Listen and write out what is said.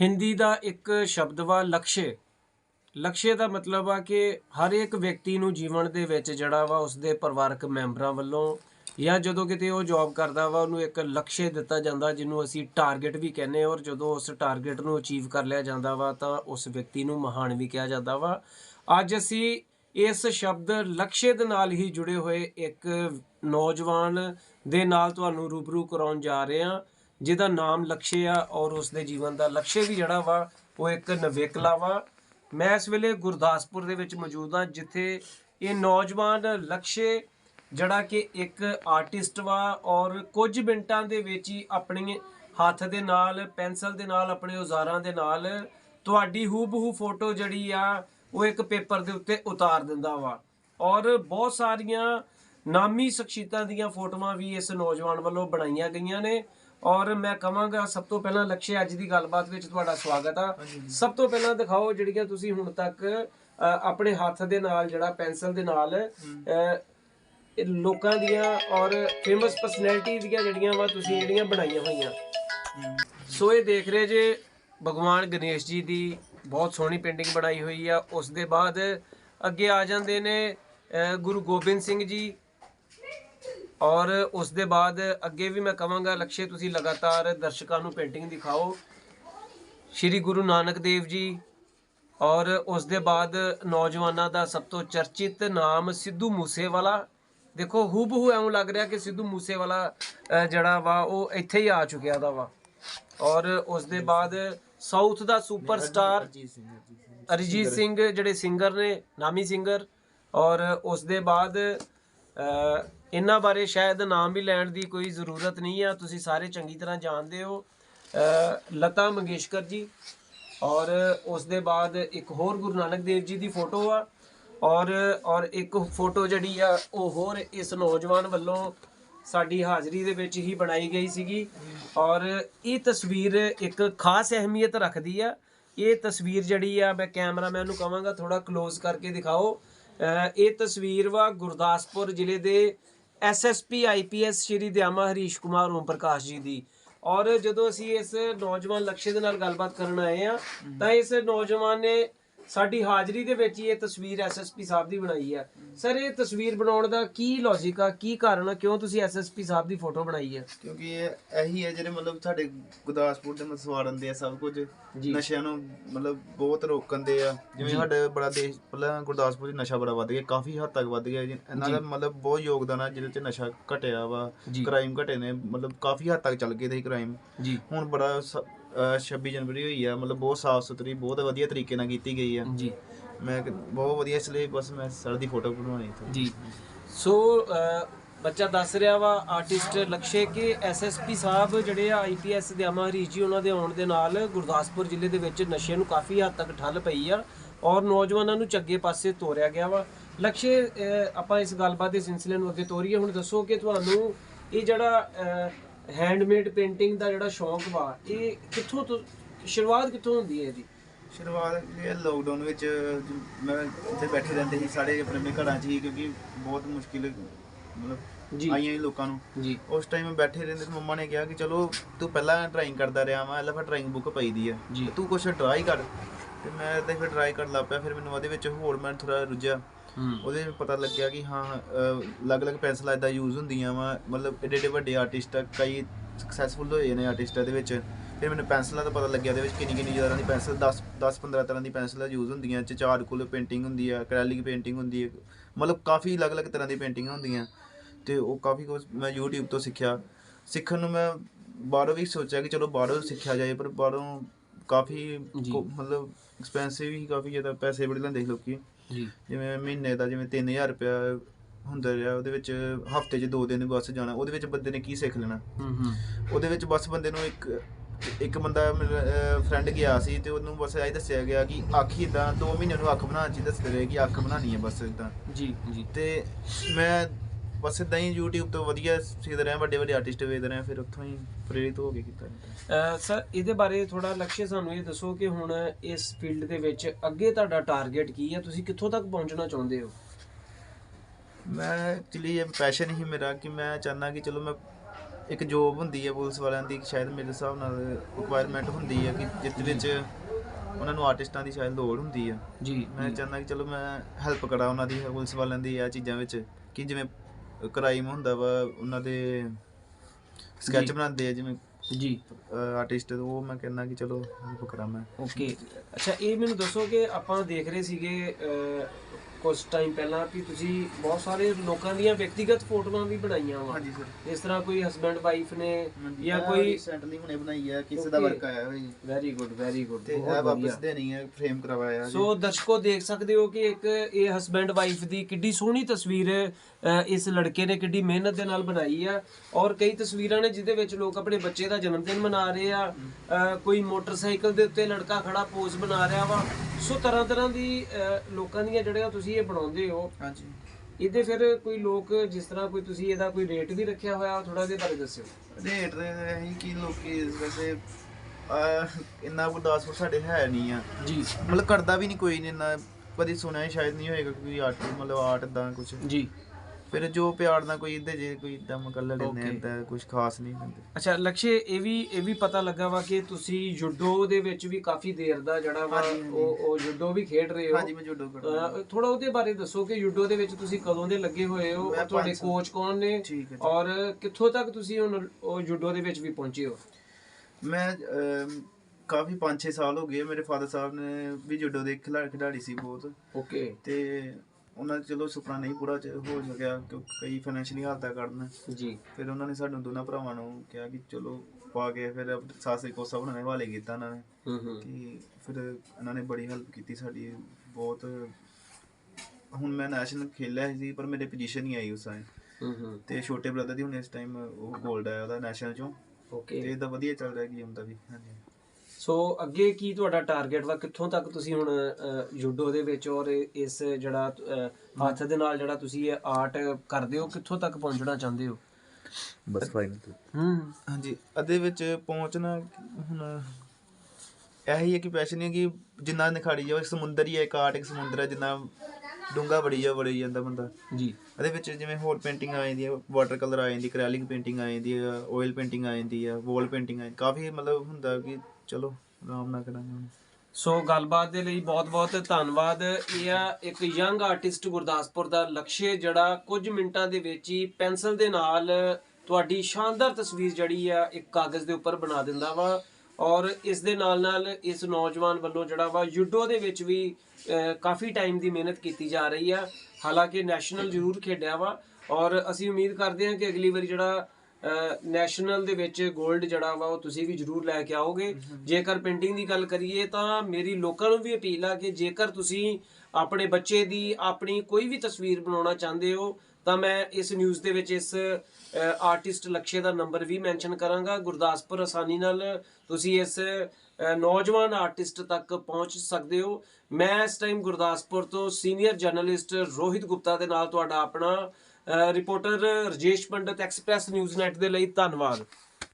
ਹਿੰਦੀ ਦਾ ਇੱਕ ਸ਼ਬਦ ਵਾ ਲਕਸ਼ਯ ਲਕਸ਼ੇ ਦਾ ਮਤਲਬ ਆ ਕਿ ਹਰ ਇੱਕ ਵਿਅਕਤੀ ਨੂੰ ਜੀਵਨ ਦੇ ਵਿੱਚ ਜਿਹੜਾ ਵਾ ਉਸਦੇ ਪਰਿਵਾਰਕ ਮੈਂਬਰਾਂ ਵੱਲੋਂ ਜਾਂ ਜਦੋਂ ਕਿਤੇ ਉਹ ਜੌਬ ਕਰਦਾ ਵਾ, ਉਹਨੂੰ ਇੱਕ ਲਕਸ਼ੇ ਦਿੱਤਾ ਜਾਂਦਾ ਜਿਹਨੂੰ ਅਸੀਂ ਟਾਰਗੇਟ ਵੀ ਕਹਿੰਦੇ ਔਰ ਜਦੋਂ ਉਸ ਟਾਰਗੇਟ ਨੂੰ ਅਚੀਵ ਕਰ ਲਿਆ ਜਾਂਦਾ ਵਾ ਤਾਂ ਉਸ ਵਿਅਕਤੀ ਨੂੰ ਮਹਾਨ ਵੀ ਕਿਹਾ ਜਾਂਦਾ ਵਾ। ਅੱਜ ਅਸੀਂ ਇਸ ਸ਼ਬਦ ਲਕਸ਼ੇ ਦੇ ਨਾਲ ਹੀ ਜੁੜੇ ਹੋਏ ਇੱਕ ਨੌਜਵਾਨ ਦੇ ਨਾਲ ਤੁਹਾਨੂੰ ਰੂਬਰੂ ਕਰਾਉਣ ਜਾ ਰਹੇ ਹਾਂ। ਜਿਹਦਾ ਨਾਮ ਲਕਸ਼ੇ ਆ ਔਰ ਉਸ ਦੇ ਜੀਵਨ ਦਾ। ਲਕਸ਼ੇ ਵੀ ਜਿਹੜਾ ਵਾ, ਉਹ ਇੱਕ ਨਵੇਕਲਾ ਵਾ। ਮੈਂ ਇਸ ਵੇਲੇ ਗੁਰਦਾਸਪੁਰ ਦੇ ਵਿੱਚ ਮੌਜੂਦ ਹਾਂ, ਜਿੱਥੇ ਇਹ ਨੌਜਵਾਨ ਲਕਸ਼ੇ ਜਿਹੜਾ ਕਿ ਇੱਕ ਆਰਟਿਸਟ ਵਾ ਔਰ ਕੁਝ ਮਿੰਟਾਂ ਦੇ ਵਿੱਚ ਹੀ ਆਪਣੀ ਹੱਥ ਦੇ ਨਾਲ, ਪੈਨਸਲ ਦੇ ਨਾਲ, ਆਪਣੇ ਔਜ਼ਾਰਾਂ ਦੇ ਨਾਲ ਤੁਹਾਡੀ ਹੂਬਹੂ ਫੋਟੋ ਜਿਹੜੀ ਆ, ਉਹ ਇੱਕ ਪੇਪਰ ਦੇ ਉੱਤੇ ਉਤਾਰ ਦਿੰਦਾ ਵਾ। ਔਰ ਬਹੁਤ ਸਾਰੀਆਂ ਨਾਮੀ ਸ਼ਖਸੀਅਤਾਂ ਦੀਆਂ ਫੋਟੋਆਂ ਵੀ ਇਸ ਨੌਜਵਾਨ ਵੱਲੋਂ ਬਣਾਈਆਂ ਗਈਆਂ ਨੇ। ਔਰ ਮੈਂ ਕਹਾਂਗਾ ਸਭ ਤੋਂ ਪਹਿਲਾਂ ਲਕਸ਼ਯ ਅੱਜ ਦੀ ਗੱਲਬਾਤ ਵਿੱਚ ਤੁਹਾਡਾ ਸਵਾਗਤ ਆ। ਸਭ ਤੋਂ ਪਹਿਲਾਂ ਦਿਖਾਓ ਜਿਹੜੀਆਂ ਤੁਸੀਂ ਹੁਣ ਤੱਕ ਆਪਣੇ ਹੱਥ ਦੇ ਨਾਲ ਜਿਹੜਾ ਪੈਨਸਲ ਦੇ ਨਾਲ ਲੋਕਾਂ ਦੀਆਂ ਔਰ ਫੇਮਸ ਪਰਸਨੈਲਿਟੀ ਦੀਆਂ ਜਿਹੜੀਆਂ ਵਾ ਤੁਸੀਂ ਜਿਹੜੀਆਂ ਬਣਾਈਆਂ ਹੋਈਆਂ। ਸੋ ਇਹ ਦੇਖ ਰਹੇ ਜੇ ਭਗਵਾਨ ਗਣੇਸ਼ ਜੀ ਦੀ ਬਹੁਤ ਸੋਹਣੀ ਪੇਂਟਿੰਗ ਬਣਾਈ ਹੋਈ ਆ। ਉਸ ਦੇ ਬਾਅਦ ਅੱਗੇ ਆ ਜਾਂਦੇ ਨੇ ਗੁਰੂ ਗੋਬਿੰਦ ਸਿੰਘ ਜੀ ਔਰ ਉਸ ਦੇ ਬਾਅਦ ਅੱਗੇ ਵੀ ਮੈਂ ਕਹਾਂਗਾ ਲਕਸ਼ੇ, ਤੁਸੀਂ ਲਗਾਤਾਰ ਦਰਸ਼ਕਾਂ ਨੂੰ ਪੇਂਟਿੰਗ ਦਿਖਾਓ। ਸ਼੍ਰੀ ਗੁਰੂ ਨਾਨਕ ਦੇਵ ਜੀ ਔਰ ਉਸ ਦੇ ਬਾਅਦ ਨੌਜਵਾਨਾਂ ਦਾ ਸਭ ਤੋਂ ਚਰਚਿਤ ਨਾਮ ਸਿੱਧੂ ਮੂਸੇਵਾਲਾ। ਦੇਖੋ, ਹੂਬਹੂ ਐਵੇਂ ਲੱਗ ਰਿਹਾ ਕਿ ਸਿੱਧੂ ਮੂਸੇਵਾਲਾ ਜਿਹੜਾ ਵਾ, ਉਹ ਇੱਥੇ ਹੀ ਆ ਚੁੱਕਿਆ ਦਾ ਵਾ। ਔਰ ਉਸ ਦੇ ਬਾਅਦ ਸਾਊਥ ਦਾ ਸੁਪਰਸਟਾਰ ਅਰਜੀਤ ਸਿੰਘ, ਜਿਹੜੇ ਸਿੰਗਰ ਨੇ, ਨਾਮੀ ਸਿੰਗਰ ਔਰ ਉਸ ਦੇ ਬਾਅਦ ਇਹਨਾਂ ਬਾਰੇ ਸ਼ਾਇਦ ਨਾਮ ਵੀ ਲੈਣ ਦੀ ਕੋਈ ਜ਼ਰੂਰਤ ਨਹੀਂ ਆ, ਤੁਸੀਂ ਸਾਰੇ ਚੰਗੀ ਤਰ੍ਹਾਂ ਜਾਣਦੇ ਹੋ। ਲਤਾ ਮੰਗੇਸ਼ਕਰ ਜੀ, ਔਰ ਉਸ ਦੇ ਬਾਅਦ ਇੱਕ ਹੋਰ ਗੁਰੂ ਨਾਨਕ ਦੇਵ ਜੀ ਦੀ ਫੋਟੋ ਆ, ਔਰ ਔਰ ਇੱਕ ਫੋਟੋ ਜਿਹੜੀ ਆ, ਉਹ ਹੋਰ ਇਸ ਨੌਜਵਾਨ ਵੱਲੋਂ ਸਾਡੀ ਹਾਜ਼ਰੀ ਦੇ ਵਿੱਚ ਹੀ ਬਣਾਈ ਗਈ ਸੀਗੀ। ਔਰ ਇਹ ਤਸਵੀਰ ਇੱਕ ਖਾਸ ਅਹਿਮੀਅਤ ਰੱਖਦੀ ਆ। ਇਹ ਤਸਵੀਰ ਜਿਹੜੀ ਆ, ਮੈਂ ਕੈਮਰਾਮੈਨ ਨੂੰ ਕਹਾਂਗਾ ਥੋੜਾ ক্লোਜ਼ ਕਰਕੇ ਦਿਖਾਓ। ਇਹ ਤਸਵੀਰ ਵਾ ਗੁਰਦਾਸਪੁਰ ਜ਼ਿਲ੍ਹੇ ਦੇ ਐਸਐਸਪੀ ਆਈਪੀਐਸ ਸ਼੍ਰੀ ਦਿਆਮਾ ਹਰੀਸ਼ ਕੁਮਾਰ, ਓਮ ਪ੍ਰਕਾਸ਼ ਜੀ ਦੀ। ਔਰ ਜਦੋਂ ਅਸੀਂ ਇਸ ਨੌਜਵਾਨ ਲਕਸ਼ੇ ਦੇ ਨਾਲ ਗੱਲਬਾਤ ਕਰਨ ਆਏ ਆ ਤਾਂ ਇਸ ਨੌਜਵਾਨ ਨੇ ਸਾਡੀ ਹਾਜ਼ਰੀ ਦੇ ਵਿੱਚ ਹੀ ਇਹ ਤਸਵੀਰ ਐਸਐਸਪੀ ਸਾਹਿਬ ਦੀ ਬਣਾਈ ਆ। ਸਰ ਇਹ ਤਸਵੀਰ ਬਣਾਉਣ ਦਾ ਕੀ ਲੌਜੀਕ ਆ? ਕੀ ਕਾਰਨ ਆ? ਕਿਉਂ ਤੁਸੀਂ ਐਸਐਸਪੀ ਸਾਹਿਬ ਦੀ ਫੋਟੋ ਬਣਾਈ ਆ? ਕਿਉਂਕਿ ਇਹ ਇਹੀ ਹੈ ਜਿਹੜੇ ਮਤਲਬ ਸਾਡੇ ਗੁਰਦਾਸਪੁਰ ਦੇ ਮਸਵਾੜਨ ਦੇ ਆ ਸਭ ਕੁਝ। ਜੀ। ਨਸ਼ਿਆਂ ਨੂੰ ਮਤਲਬ ਬਹੁਤ ਰੋਕਣ ਦੇ ਆ। ਜਿਵੇਂ ਸਾਡੇ ਬੜਾ ਦੇਸ਼ ਪਹਿਲਾਂ ਗੁਰਦਾਸਪੁਰ 'ਚ ਨਸ਼ਾ ਬੜਾ ਵੱਧ ਗਿਆ ਕਾਫੀ ਹੱਦ ਤੱਕ ਵੱਧ ਗਿਆ। ਜੀ। ਇਹਨਾਂ ਦਾ ਮਤਲਬ ਬਹੁਤ ਯੋਗਦਾਨ ਆ ਜਿਹਦੇ 'ਚ ਨਸ਼ਾ ਘਟਿਆ ਵਾ ਜੀ। ਕ੍ਰਾਈਮ ਘਟੇ ਨੇ ਮਤਲਬ ਕਾਫੀ ਹੱਦ ਤੱਕ ਚੱਲ ਗਏ ਤੇ ਕ੍ਰਾਈਮ ਜੀ। ਹੁਣ ਬੜਾ ਸ- 26 ਜਨਵਰੀ ਹੋਈ ਆ ਮਤਲਬ ਬਹੁਤ ਸਾਫ਼ ਸੁਥਰੀ ਬਹੁਤ ਵਧੀਆ ਤਰੀਕੇ ਨਾਲ ਕੀਤੀ ਗਈ ਆ। ਜੀ। ਮੈਂ ਕਿ- ਬਹੁਤ ਵਧੀਆ ਇਸ ਲਈ ਬਸ ਮੈਂ ਸਰ ਦੀ ਫੋਟੋ ਬਣਵਾਈ ਸੀ ਜੀ। ਸੋ ਅ, ਬੱਚਾ ਦੱਸ ਰਿਹਾ ਵਾ ਆਰਟਿਸਟ ਲਕਸ਼ੇ ਕਿ ਐਸਐਸਪੀ ਸਾਹਿਬ ਜਿਹੜੇ ਆ ਆਈਪੀਐਸ ਦੇ ਅਮਾ ਹਰੀਸ਼ ਜੀ ਉਹਨਾਂ ਦੇ ਆਉਣ ਦੇ ਨਾਲ ਗੁਰਦਾਸਪੁਰ ਜ਼ਿਲ੍ਹੇ ਦੇ ਵਿੱਚ ਨਸ਼ੇ ਨੂੰ ਕਾਫੀ ਹੱਦ ਤੱਕ ਠੱਲ ਪਈ ਆ ਔਰ ਨੌਜਵਾਨਾਂ ਨੂੰ ਚੰਗੇ ਪਾਸੇ ਤੋਰਿਆ ਗਿਆ ਵਾ। ਲਕਸ਼ੇ ਅ, ਆਪਾਂ ਇਸ ਗੱਲਬਾਤ ਦੇ ਸਿਲਸਿਲੇ ਨੂੰ ਅੱਗੇ ਤੋਰੀਏ ਹੁਣ ਦੱਸੋ ਕਿ ਤੁਹਾਨੂੰ ਇਹ ਜਿਹੜਾ ਹੈਂਡਮੇਡ ਪੇਂਟਿੰਗ ਦਾ ਜਿਹੜਾ ਸ਼ੌਂਕ ਵਾ ਇਹ ਕਿੱਥੋਂ ਤੋਂ ਸ਼ੁਰੂਆਤ ਕਿੱਥੋਂ ਹੁੰਦੀ ਹੈ ਇਹਦੀ? ਸ਼ੁਰੂਆਤ ਇਹ ਲੋਕਡਾਊਨ ਵਿੱਚ ਮੈਂ ਇੱਥੇ ਬੈਠੇ ਰਹਿੰਦੇ ਸੀ ਸਾਰੇ ਆਪਣੇ ਆਪਣੇ ਘਰਾਂ 'ਚ ਹੀ ਕਿਉਂਕਿ ਬਹੁਤ ਮੁਸ਼ਕਿਲ ਮਤਲਬ ਜੀ। ਆਈਆਂ ਹੀ ਲੋਕਾਂ ਨੂੰ। ਜੀ। ਉਸ ਟਾਈਮ ਬੈਠੇ ਰਹਿੰਦੇ ਤੇ ਮੰਮਾ ਨੇ ਕਿਹਾ ਕਿ ਚਲੋ ਤੂੰ ਪਹਿਲਾਂ ਡਰਾਇੰਗ ਕਰਦਾ ਰਿਹਾ ਵਾ ਲੈ ਫਿਰ ਡਰਾਇੰਗ ਬੁੱਕ ਪਈ ਦੀ ਆ। ਤੂੰ ਕੁਛ ਟਰਾਈ ਕਰ। ਤੇ ਮੈਂ ਤੇ ਫਿਰ ਟਰਾਈ ਕਰਨ ਲੱਗ ਪਿਆ ਫਿਰ ਮੈਨੂੰ ਉਹਦੇ ਵਿੱਚ ਹੋਰ ਮੈਂ ਥੋੜਾ ਰੁੱਝਿਆ। ਉਹਦੇ ਵਿੱਚ ਪਤਾ ਲੱਗਿਆ ਕਿ ਹਾਂ ਅਲੱਗ-ਅਲੱਗ ਪੈਨਸਲਾਂ ਇਦਾਂ ਯੂਜ਼ ਹੁੰਦੀਆਂ ਵਾ। ਮਤਲਬ ਏਡੇ ਏਡੇ ਵੱਡੇ ਆਰਟਿਸਟ ਕਈ ਸਕਸੈਸਫੁਲ ਹੋਏ ਨੇ ਆਰਟਿਸਟਾਂ ਦੇ ਵਿੱਚ। ਫਿਰ ਮੈਨੂੰ ਪੈਨਸਲਾਂ ਦਾ ਪਤਾ ਲੱਗਿਆ ਉਹਦੇ ਵਿੱਚ ਕਿੰਨੀ ਕਿੰਨੀ ਤਰ੍ਹਾਂ ਦੀ ਪੈਨਸਲ 10 10 15 ਤਰ੍ਹਾਂ ਦੀ ਪੈਨਸਲਾਂ ਯੂਜ਼ ਹੁੰਦੀਆਂ। ਚ ਚਾਰਕੋਲ ਪੇਂਟਿੰਗ ਹੁੰਦੀ ਆ ਐਕ੍ਰੈਲਿਕ ਪੇਂਟਿੰਗ ਹੁੰਦੀ ਹੈ ਮਤਲਬ ਕਾਫੀ ਅਲੱਗ-ਅਲੱਗ ਤਰ੍ਹਾਂ ਦੀ ਪੇਂਟਿੰਗਾਂ ਹੁੰਦੀਆਂ। ਤੇ ਉਹ ਕਾਫੀ ਕੁਝ ਮੈਂ YouTube ਤੋਂ ਸਿੱਖਿਆ। ਸਿੱਖਣ ਨੂੰ ਮੈਂ ਬਾਹਰੋਂ ਵੀ ਸੋਚਿਆ ਕਿ ਚਲੋ ਬਾਹਰੋਂ ਸਿੱਖਿਆ ਜਾਏ ਪਰ ਬਾਹਰੋਂ ਕਾਫੀ ਮਤਲਬ ਐਕਸਪੈਂਸਿਵ ਹੀ ਕਾਫੀ ਜ਼ਿਆਦਾ ਪੈਸੇ ਬੜੇ ਲੈਂਦੇ ਲੋਕੀ। ਜਿਵੇਂ ਮਹੀਨੇ ਦਾ ਜਿਵੇਂ 3000 ਰੁਪਇਆ ਹੁੰਦਾ ਰਿਹਾ ਉਹਦੇ ਵਿੱਚ ਹਫ਼ਤੇ 'ਚ ਦੋ ਦਿਨ ਬਸ ਜਾਣਾ ਉਹਦੇ ਵਿੱਚ ਬੰਦੇ ਨੇ ਕੀ ਸਿੱਖ ਲੈਣਾ? ਉਹਦੇ ਵਿੱਚ ਬਸ ਬੰਦੇ ਨੂੰ ਇੱਕ ਇੱਕ ਬੰਦਾ ਫਰੈਂਡ ਗਿਆ ਸੀ ਤੇ ਉਹਨੂੰ ਬਸ ਇਹ ਦੱਸਿਆ ਗਿਆ ਕਿ ਅੱਖ ਇਦਾਂ 2 ਮਹੀਨੇ ਨੂੰ ਅੱਖ ਬਣਾਉਣ ਚ ਦੱਸਦੇ ਰਹੇ ਕਿ ਅੱਖ ਬਣਾਉਣੀ ਹੈ ਬਸ ਇਦਾਂ ਜੀ ਜੀ। ਤੇ ਮੈਂ ਬਸ ਇਦਾਂ ਹੀ YouTube ਤੋਂ ਵਧੀਆ ਸਿੱਖਦਾ ਰਿਹਾ ਵੱਡੇ ਵੱਡੇ ਆਰਟਿਸਟ ਵੇਖਦਾ ਰਿਹਾ ਫਿਰ ਉੱਥੋਂ ਹੀ ਪ੍ਰੇਰਿਤ ਹੋ ਕੇ ਕੀਤਾ ਸਰ ਇਹਦੇ ਬਾਰੇ ਥੋੜਾ ਲਕਸ਼ਯ ਸਾਨੂੰ ਇਹ ਦੱਸੋ ਕਿ ਹੁਣ ਇਸ ਫੀਲਡ ਦੇ ਵਿੱਚ ਅੱਗੇ ਤੁਹਾਡਾ ਟਾਰਗੇਟ ਕੀ ਹੈ? ਤੁਸੀਂ ਕਿੱਥੋਂ ਤੱਕ ਪਹੁੰਚਣਾ ਚਾਹੁੰਦੇ ਹੋ? ਮੈਂ ਐਕਚੁਅਲੀ ਇਹ ਪੈਸ਼ਨ ਹੀ ਮੇਰਾ ਕਿ ਮੈਂ ਚਾਹੁੰਦਾ ਕਿ ਚਲੋ ਮੈਂ ਇੱਕ ਜੋਬ ਹੁੰਦੀ ਹੈ ਪੁਲਿਸ ਵਾਲਿਆਂ ਦੀ ਸ਼ਾਇਦ ਮੇਰੇ ਹਿਸਾਬ ਨਾਲ ਰਿਕੁਆਇਰਮੈਂਟ ਹੁੰਦੀ ਹੈ ਕਿ ਜਿਸ ਵਿੱਚ ਉਹਨਾਂ ਨੂੰ ਆਰਟਿਸਟਾਂ ਦੀ ਸ਼ਾਇਦ ਲੋੜ ਹੁੰਦੀ ਹੈ। ਜੀ ਮੈਂ ਚਾਹੁੰਦਾ ਕਿ ਚਲੋ ਮੈਂ ਹੈਲਪ ਕਰਾਂ ਉਹਨਾਂ ਦੀ ਪੁਲਿਸ ਵਾਲਿਆਂ ਦੀ ਇਹ ਚੀਜ਼ਾਂ ਵਿੱਚ ਕਿ ਜਿਵੇਂ ਕ੍ਰਾਈਮ ਹੁੰਦਾ ਵਾ ਉਹਨਾਂ ਦੇ ਸਕੈਚ। ਬਣਾਉਂਦੇ ਆ ਜਿਵੇਂ ਜੀ। ਆਰਟਿਸਟ ਉਹ ਮੈਂ ਕਹਿੰਦਾ ਕਿ ਚਲੋ ਹੈਲਪ ਕਰਾਂ ਮੈਂ। ਓਕੇ ਅੱਛਾ ਇਹ ਮੈਨੂੰ ਦੱਸੋ ਕਿ ਆਪਾਂ ਦੇਖ ਰਹੇ ਸੀਗੇ ਕੁਝ ਟਾਈਮ ਪਹਿਲਾਂ ਕਿ ਤੁਸੀਂ ਬਹੁਤ ਸਾਰੇ ਲੋਕਾਂ ਦੀਆਂ ਵਿਅਕਤੀਗਤ ਫੋਟੋਆਂ ਵੀ ਬਣਾਈਆਂ ਵਾ। ਹਾਂਜੀ ਸਰ ਇਸ ਤਰ੍ਹਾਂ ਕੋਈ ਹਸਬੰਡ ਵਾਈਫ ਨੇ ਜਾਂ ਕੋਈ ਰੀਸੈਂਟਲੀ ਹੁਣੇ ਬਣਾਈ ਹੈ ਕਿਸੇ ਦਾ. ਵਰਕ ਆਇਆ ਹੋਈ ਵੈਰੀ ਗੁੱਡ ਵੈਰੀ ਗੁੱਡ ਤੇ ਇਹ ਵਾਪਸ ਦੇਣੀ ਹੈ ਫਰੇਮ ਕਰਵਾਇਆ ਜੀ। ਸੋ ਦਰਸ਼ਕੋ ਦੇਖ ਸਕਦੇ ਹੋ ਕਿ ਇੱਕ ਇਹ ਹਸਬੈਂਡ ਵਾਈਫ ਦੀ ਕਿੱਡੀ ਸੋਹਣੀ ਤਸਵੀਰ ਇਸ ਲੜਕੇ ਨੇ ਕਿੱਡੀ ਮਿਹਨਤ ਦੇ ਨਾਲ ਬਣਾਈ ਆ। ਔਰ ਕਈ ਤਸਵੀਰਾਂ ਨੇ ਜਿਹਦੇ ਵਿੱਚ ਲੋਕ ਆਪਣੇ ਬੱਚੇ ਦਾ ਜਨਮ ਦਿਨ ਮਨਾ ਰਹੇ ਆ। ਕੋਈ ਮੋਟਰਸਾਈਕਲ ਦੇ ਉੱਤੇ ਲੜਕਾ ਖੜਾ ਪੋਜ਼ ਬਣਾ ਰਿਹਾ ਵਾ। ਸੋ ਤਰ੍ਹਾਂ ਤਰ੍ਹਾਂ ਦੀ ਲੋਕਾਂ ਦੀਆਂ ਜਿਹੜੀਆਂ ਤੁਸੀਂ ਇਹ ਬਣਾਉਂਦੇ ਹੋ। ਹਾਂਜੀ। ਇਹਦੇ ਫਿਰ ਕੋਈ ਲੋਕ ਜਿਸ ਤਰ੍ਹਾਂ ਕੋਈ ਤੁਸੀਂ ਇਹਦਾ ਕੋਈ ਰੇਟ ਵੀ ਰੱਖਿਆ ਹੋਇਆ ਥੋੜਾ ਇਹਦੇ ਬਾਰੇ ਦੱਸਿਓ। ਰੇਟ ਦੇ ਕਿ ਲੋਕੀ ਵੈਸੇ ਅਹ, ਇੰਨਾ ਗੁਰਦਾਸਪੁਰ ਸਾਡੇ ਹੈ ਨਹੀਂ ਆ। ਜੀ। ਮਤਲਬ ਕਰਦਾ ਵੀ ਨਹੀਂ ਕੋਈ ਨਹੀਂ ਇੰਨਾ ਕਦੀ ਸੁਣਿਆ ਹੀ ਸ਼ਾਇਦ ਨਹੀਂ ਹੋਏਗਾ ਕੋਈ ਆਰਟ ਮਤਲਬ ਆਰਟ ਦਾ ਕੁਝ ਜੀ। ਫਿਰ ਜੋ ਪਿਆਰ ਨਾਲ ਕੋਈ ਇਹਦੇ ਜੇ ਕੋਈ ਦਮ ਕਰ ਲੈਂਦੇ Okay. ਆ ਤਾਂ ਕੁਝ ਖਾਸ ਨਹੀਂ ਹੁੰਦੇ। ਅੱਛਾ ਲਕਸ਼ੇ ਇਹ ਵੀ ਇਹ ਵੀ ਪਤਾ ਲੱਗਾ ਵਾ ਕਿ ਤੁਸੀਂ ਜੁਡੋ ਦੇ ਵਿੱਚ ਵੀ ਕਾਫੀ ਦੇਰ ਦਾ ਜਿਹੜਾ ਵਾ ਹਾਂਜੀ, ਹਾਂਜੀ। ਉਹ ਉਹ ਜੁਡੋ ਵੀ ਖੇਡ ਰਹੇ ਹੋ। ਹਾਂਜੀ ਮੈਂ ਜੁਡੋ ਕਰਦਾ ਥੋੜਾ ਉਹਦੇ ਬਾਰੇ ਦੱਸੋ ਕਿ ਜੁਡੋ ਦੇ ਵਿੱਚ ਤੁਸੀਂ ਕਦੋਂ ਦੇ ਲੱਗੇ ਹੋਏ ਹੋ? ਮੈਂ ਔਰ ਤੁਹਾਡੇ ਪੰਜ ਸਾਲ- ਕੋਚ ਕੌਣ ਨੇ? ਠੀਕ ਹੈ ਜੀ। ਔਰ ਕਿੱਥੋਂ ਤੱਕ ਤੁਸੀਂ ਹੁਣ ਉਹ ਜੁਡੋ ਦੇ ਵਿੱਚ ਵੀ ਪਹੁੰਚੇ ਹੋ? ਮੈਂ ਅਮ, ਕਾਫੀ 5-6 ਸਾਲ ਹੋ ਗਏ ਮੇਰੇ ਫਾਦਰ ਸਾਹਿਬ ਨੇ ਵੀ ਜੁਡੋ ਦੇ ਖਿਲਾ- ਖਿਡਾਰੀ ਸੀ ਬਹੁਤ। ਓਕੇ ਤੇ ਉਹਨਾਂ ਦਾ ਚਲੋ ਸੁਪਨਾ ਨਹੀਂ ਪੂਰਾ ਚ- ਹੋ ਸਕਿਆ ਕਿਉਂਕਿ ਕਈ ਫਾਈਨੈਂਸ਼ੀਅਲੀ ਹਾਲਤਾਂ ਕਾਰਨ। ਜੀ। ਫਿਰ ਉਹਨਾਂ ਨੇ ਸਾਨੂੰ ਦੋਨਾਂ ਭਰਾਵਾਂ ਨੂੰ ਕਿਹਾ ਕਿ ਚਲੋ ਪਾ ਕੇ ਫਿਰ ਸਾਸੇ ਕੋਸਾ ਬਣਾਉਣੇ ਵਾਲੇ ਕੀਤਾ ਉਹਨਾਂ ਨੇ। ਹੂੰ ਹੂੰ। ਕਿ ਫਿਰ ਇਹਨਾਂ ਨੇ ਬੜੀ ਹੈਲਪ ਕੀਤੀ ਸਾਡੀ ਬਹੁਤ ਹੁਣ ਮੈਂ ਨੈਸ਼ਨਲ ਖੇਲਿਆ ਸੀ ਪਰ ਮੇਰੇ ਪੋਜੀਸ਼ਨ ਨਹੀਂ ਆਈ ਉਸ ਟਾਈਮ ਹੂੰ ਹੂੰ। ਤੇ ਛੋਟੇ ਬ੍ਰਦਰ ਦੀ ਹੁਣ ਇਸ ਟਾਈਮ ਉਹ 골ਡ ਆਇਆ ਉਹਦਾ ਨੈਸ਼ਨਲ ਚੋਂ। ਤੇ ਓਕੇ ਇਹਦਾ ਵਧੀਆ ਚੱਲ ਰਿਹਾ ਗੇਮ ਦਾ ਵੀ ਹਾਂਜੀ। ਸੋ ਅੱਗੇ ਕੀ ਤੁਹਾਡਾ ਟਾਰਗੇਟ ਵਾ? ਕਿੱਥੋਂ ਤੱਕ ਤੁਸੀਂ ਹੁਣ ਜੁਡੋ ਦੇ ਵਿੱਚ ਔਰ ਇਸ ਜਿਹੜਾ ਹੱਥ ਦੇ ਨਾਲ ਜਿਹੜਾ ਤੁਸੀਂ ਇਹ ਆਰਟ ਕਰਦੇ ਹੋ ਕਿੱਥੋਂ ਤੱਕ ਪਹੁੰਚਣਾ ਚਾਹੁੰਦੇ ਹੋ? ਬਸ ਫਾਈਨਲ ਹੂੰ। ਹਾਂਜੀ ਅਦੇ ਵਿੱਚ ਪਹੁੰਚਣਾ ਹੁਣ ਇਹੀ ਹੈ ਕਿ ਪੈਸ਼ਨ ਹੈ ਕਿ ਜਿੰਨਾ ਨਿਖਾੜੀ ਜਾਵੇ ਸਮੁੰਦਰ ਹੀ ਹੈ ਇੱਕ ਆਰਟ ਇੱਕ ਸਮੁੰਦਰ ਹੈ ਜਿੰਨਾ ਡੂੰਗਾ ਬੜੀ ਜਾ ਬੜੀ ਜਾਂਦਾ ਬੰਦਾ। ਜੀ। ਇਹਦੇ ਵਿੱਚ ਜਿਵੇਂ ਹੋਰ ਪੇਂਟਿੰਗ ਆ ਜਾਂਦੀ ਹੈ ਵਾਟਰ ਕਲਰ ਆ ਜਾਂਦੀ ਕ੍ਰੈਲਿਕ ਪੇਂਟਿੰਗ ਆ ਜਾਂਦੀ ਹੈ ਆਇਲ ਪੇਂਟਿੰਗ ਆ ਜਾਂਦੀ ਹੈ ਵਾਲ ਪੇਂਟਿੰਗ ਆ ਕਾਫੀ ਮਤਲਬ ਹੁੰਦਾ ਕਿ ਚਲੋ, ਆਰਾਮ ਨਾਲ ਕਰਾਂਗੇ ਸੋ ਗੱਲਬਾਤ ਦੇ ਲਈ ਬਹੁਤ-ਬਹੁਤ ਧੰਨਵਾਦ। ਇਹ ਆ ਇੱਕ ਯੰਗ ਆਰਟਿਸਟ ਗੁਰਦਾਸਪੁਰ ਦਾ ਲਕਸ਼ਯ, ਜਿਹੜਾ ਕੁਝ ਮਿੰਟਾਂ ਦੇ ਵਿੱਚ ਹੀ ਪੈਨਸਲ ਦੇ ਨਾਲ ਤੁਹਾਡੀ ਸ਼ਾਨਦਾਰ ਤਸਵੀਰ ਜਿਹੜੀ ਆ, ਇੱਕ ਕਾਗਜ਼ ਦੇ ਉੱਪਰ ਬਣਾ ਦਿੰਦਾ ਵਾ। ਔਰ ਇਸ ਦੇ ਨਾਲ ਨਾਲ ਇਸ ਨੌਜਵਾਨ ਵੱਲੋਂ ਜਿਹੜਾ ਵਾ, ਯੂਡੋ ਦੇ ਵਿੱਚ ਵੀ ਕਾਫੀ ਟਾਈਮ ਦੀ ਮਿਹਨਤ ਕੀਤੀ ਜਾ ਰਹੀ ਆ। ਹਾਲਾਂਕਿ ਨੈਸ਼ਨਲ ਜ਼ਰੂਰ ਖੇਡਿਆ ਵਾ। ਔਰ ਅਸੀਂ ਉਮੀਦ ਕਰਦੇ ਹਾਂ ਕਿ ਅਗਲੀ ਵਾਰੀ ਜਿਹੜਾ ਨੈਸ਼ਨਲ ਦੇ ਵਿੱਚ 골ਡ ਜਿਹੜਾ ਵਾ ਉਹ ਤੁਸੀਂ ਵੀ ਜ਼ਰੂਰ ਲੈ ਕੇ ਆਓਗੇ। ਜੇਕਰ ਪੇਂਟਿੰਗ ਦੀ ਗੱਲ ਕਰੀਏ ਤਾਂ ਮੇਰੀ ਲੋਕਾਂ ਨੂੰ ਵੀ ਅਪੀਲ ਆ ਕਿ ਜੇਕਰ ਤੁਸੀਂ ਆਪਣੇ ਬੱਚੇ ਦੀ ਆਪਣੀ ਕੋਈ ਵੀ ਤਸਵੀਰ ਬਣਾਉਣਾ ਚਾਹੁੰਦੇ ਹੋ ਤਾਂ ਮੈਂ ਇਸ ਨਿਊਜ਼ ਦੇ ਵਿੱਚ ਇਸ ਆਰਟਿਸਟ ਲਕਸ਼ੇ ਦਾ ਨੰਬਰ ਵੀ ਮੈਂਸ਼ਨ ਕਰਾਂਗਾ। ਗੁਰਦਾਸਪੁਰ ਆਸਾਨੀ ਨਾਲ ਤੁਸੀਂ ਇਸ ਨੌਜਵਾਨ ਆਰਟਿਸਟ ਤੱਕ ਪਹੁੰਚ ਸਕਦੇ ਹੋ। ਮੈਂ ਇਸ ਟਾਈਮ ਗੁਰਦਾਸਪੁਰ ਤੋਂ ਸੀਨੀਅਰ ਜਰਨਲਿਸਟ ਰੋਹਿਤ ਗੁਪਤਾ ਦੇ ਨਾਲ ਤੁਹਾਡਾ ਆਪਣਾ reporter Rajesh Pandit Express News Net ਦੇ ਲਈ ਧੰਨਵਾਦ।